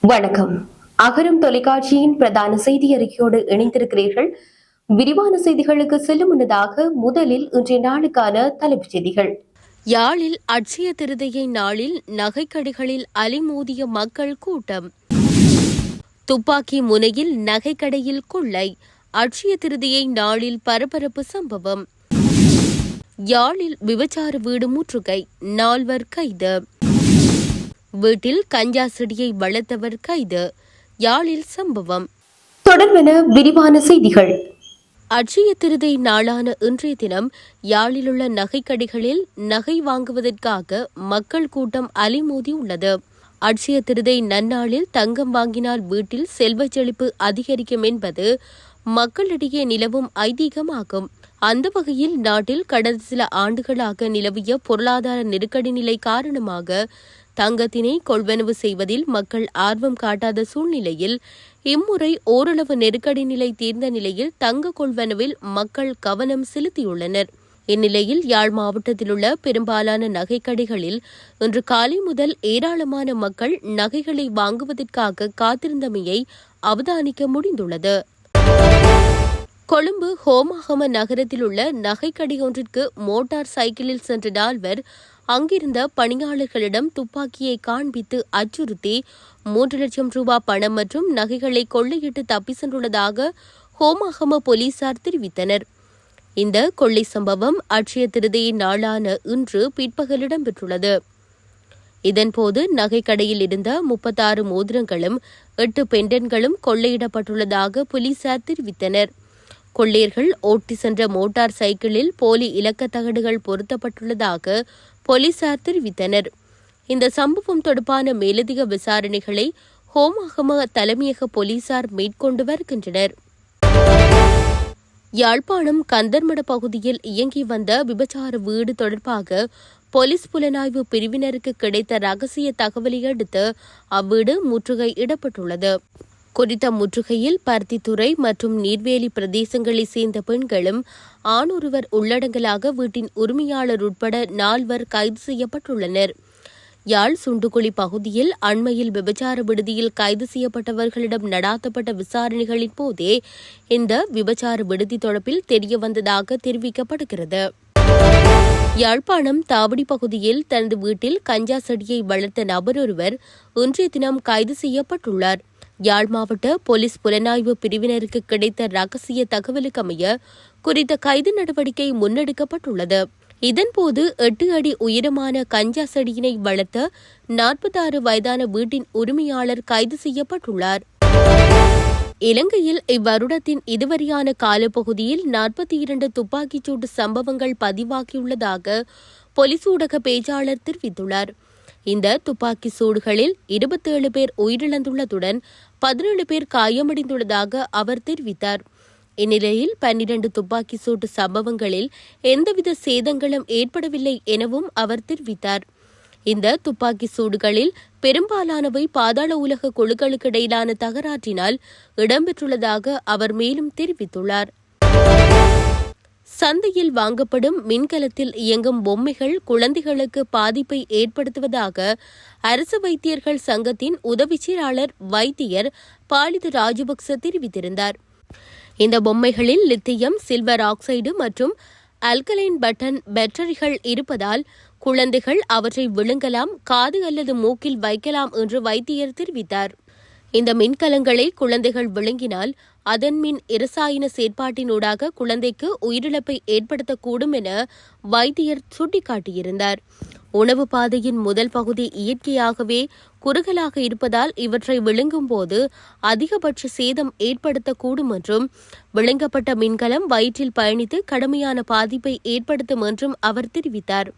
வணக்கம். அகரம் தொலைக்காட்சியின் பிரதான செய்தி அறிக்கையோடு இணைந்திருக்கிறீர்கள். விரிவான செய்திகளுக்கு செல்லும் முன்னதாக முதலில் இன்றைய நாளுக்கான தலைப்புச் செய்திகள். யாழில் அட்சய திருதையை நாளில் நகைக்கடைகளில் அலிமோதிய மக்கள் கூட்டம். துப்பாக்கி முனையில் நகைக்கடையில் கொள்ளை. அட்சய திருதியை நாளில் பரபரப்பு சம்பவம். யாழில் விபச்சார வீடு முற்றுகை. நால்வர் கைது. வீட்டில் கஞ்சா செடியை வளர்த்தவர் கைது. யாழில் சம்பவம். தொடர்பென விரிவான செய்திகள். அட்சய திருதை நாளான இன்றைய தினம் யாழிலுள்ள நகைக்கடைகளில் நகை வாங்குவதற்காக மக்கள் கூட்டம் அலைமோதி உள்ளது. அட்சய திருதை நன்னாளில் தங்கம் வாங்கினால் வீட்டில் செல்வச் செழிப்பு அதிகரிக்கும் என்பது மக்களிடையே நிலவும் ஐதீகமாகும். அந்த வகையில் நாட்டில் கடந்த சில ஆண்டுகளாக நிலவிய பொருளாதார நெருக்கடி நிலை காரணமாக தங்கத்தினை கொள்வனவு செய்வதில் மக்கள் ஆர்வம் காட்டாத சூழ்நிலையில் இம்முறை ஓரளவு நெருக்கடி நிலை தீர்ந்த நிலையில் தங்க கொள்வனவில் மக்கள் கவனம் செலுத்தியுள்ளனர். இந்நிலையில் யாழ் மாவட்டத்திலுள்ள பெரும்பாலான நகைக்கடைகளில் இன்று காலை முதல் ஏராளமான மக்கள் நகைகளை வாங்குவதற்காக காத்திருந்தமையை அவதானிக்க முடிந்துள்ளது. கொழும்பு ஹோமாகம நகரத்தில் உள்ள நகைக்கடை ஒன்றிற்கு மோட்டார் சைக்கிளில் சென்ற நால்வர் அங்கிருந்த பணியாளர்களிடம் துப்பாக்கியை காண்பித்து அச்சுறுத்தி மூன்று லட்சம் ரூபாய் பணம் மற்றும் நகைகளை கொள்ளையிட்டு தப்பி சென்றுள்ளதாக ஹோமாகம போலீசார் தெரிவித்தனர். இந்த கொள்ளை சம்பவம் அட்சய திருதியின் நாளான இன்று பிற்பகல் இடம்பெற்றுள்ளது இதன்போது நகைக்கடையில் இருந்த முப்பத்தாறு மோதிரங்களும் எட்டு பெண்டன்களும் கொள்ளையிடப்பட்டுள்ளதாக போலீசார் தெரிவித்தனர். கொள்ளையர்கள் ஓட்டி சென்ற மோட்டார் சைக்கிளில் போலி இலக்க தகடுகள் பொருத்தப்பட்டுள்ளதாக போலீசார் தெரிவித்தனர். இந்த சம்பவம் தொடர்பான மேலதிக விசாரணைகளை ஹோமாகம தலைமையக போலீசார் மேற்கொண்டு வருகின்றனர். யாழ்ப்பாணம் கந்தர்மட பகுதியில் இயங்கி வந்த விபச்சார வீடு தொடர்பாக போலீஸ் புலனாய்வு பிரிவினருக்கு கிடைத்த ரகசிய தகவலை அடுத்து அவ்வீடு முற்றுகை இடப்பட்டுள்ளது. குறித்த முற்றுகையில் பருத்தித்துறை மற்றும் நீர்வேலி பிரதேசங்களைச் சேர்ந்த பெண்களும் ஆணொருவர் உள்ளடங்கலாக வீட்டின் உரிமையாளர் உட்பட நால்வர் கைது செய்யப்பட்டுள்ளனர். யாழ் சுண்டுகுழி பகுதியில் அண்மையில் விபச்சார விடுதியில் கைது செய்யப்பட்டவர்களிடம் நடாத்தப்பட்ட விசாரணைகளின் போதே இந்த விபச்சார விடுதி தொடர்பில் தெரியவந்ததாக தெரிவிக்கப்படுகிறது. யாழ்ப்பாணம் தாவடி பகுதியில் தனது வீட்டில் கஞ்சா செடியை வளர்த்த நபர் ஒருவர் இன்றைய தினம் கைது செய்யப்பட்டுள்ளார். யாழ் மாவட்ட போலீஸ் புலனாய்வு பிரிவினருக்கு கிடைத்த ரகசிய தகவலுக்கமைய குறித்த கைது நடவடிக்கை முன்னெடுக்கப்பட்டுள்ளது. இதன்போது எட்டு அடி உயரமான கஞ்சா செடியினை வளர்த்த நாற்பத்தாறு வயதான வீட்டின் உரிமையாளர் கைது செய்யப்பட்டுள்ளார். இலங்கையில் இவ்வருடத்தின் இதுவரையான காலப்பகுதியில் நாற்பத்தி இரண்டு துப்பாக்கிச்சூட்டு சம்பவங்கள் பதிவாகியுள்ளதாக பொலிஸ் ஊடக பேச்சாளர் தெரிவித்துள்ளார். இந்த துப்பாக்கி சூடுகளில் இருபத்தேழு பேர் உயிரிழந்துள்ளதுடன் பதினேழு பேர் காயமடைந்துள்ளதாக அவர் தெரிவித்தார். இந்நிலையில் பன்னிரண்டு துப்பாக்கி சூட்டு சம்பவங்களில் எந்தவித சேதங்களும் ஏற்படவில்லை எனவும் அவர் தெரிவித்தார். இந்த துப்பாக்கி சூடுகளில் பெரும்பாலானவை பாதாள உலக குழுக்களுக்கு இடையிலான தகராற்றினால் இடம்பெற்றுள்ளதாக அவர் மேலும் தெரிவித்துள்ளார். சந்தையில் வாங்கப்படும் மின்கலத்தில் இயங்கும் பொம்மைகள் குழந்தைகளுக்கு பாதிப்பை ஏற்படுத்துவதாக அரசு வைத்தியர்கள் சங்கத்தின் உதவி செயலாளர் வைத்தியர் பாலித ராஜபக்ச தெரிவித்திருந்தார். இந்த பொம்மைகளில் லித்தியம் சில்வர் ஆக்சைடு மற்றும் அல்கலைன் பட்டன் பேட்டரிகள் இருப்பதால் குழந்தைகள் அவற்றை விழுங்கலாம் காது அல்லது மூக்கில் வைக்கலாம் என்று வைத்தியர் தெரிவித்தார். இந்த மின்கலங்களை குழந்தைகள் விழுங்கினால் அதன் மின் இரசாயன செயற்பாட்டினூடாக குழந்தைக்கு உயிரிழப்பை ஏற்படுத்தக்கூடும் என வைத்தியர் சுட்டிக்காட்டியிருந்தார். உணவு பாதையின் முதல் பகுதி இயற்கையாகவே குறுகலாக இருப்பதால் இவற்றை விழுங்கும் போது அதிகபட்ச சேதம் ஏற்படுத்தக்கூடும் என்றும் விழுங்கப்பட்ட மின்கலம் வயிற்றில் பயணித்து கடுமையான பாதிப்பை ஏற்படுத்தும் என்றும் அவர் தெரிவித்தார்.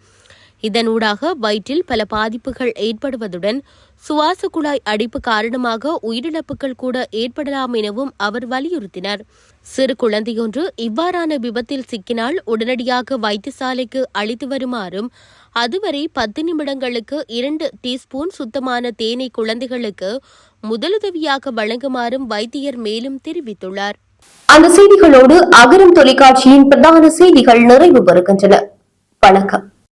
இதனூடாக வயிற்றில் பல பாதிப்புகள் ஏற்படுவதுடன் சுவாச குழாய் அடிப்பு காரணமாக உயிரிழப்புகள் கூட ஏற்படலாம் எனவும் அவர் வலியுறுத்தினார். சிறு குழந்தையொன்று இவ்வாறான விபத்தில் சிக்கினால் உடனடியாக வைத்தியசாலைக்கு அழைத்து வருமாறும் அதுவரை பத்து நிமிடங்களுக்கு இரண்டு டீஸ்பூன் சுத்தமான தேனை குழந்தைகளுக்கு முதலுதவியாக வழங்குமாறும் வைத்தியர் மேலும் தெரிவித்துள்ளார். அந்த செய்திகளோடு அகரம் தொலைக்காட்சியின் பிரதான செய்திகள் நிறைவு பெறுகின்றன. வணக்கம்.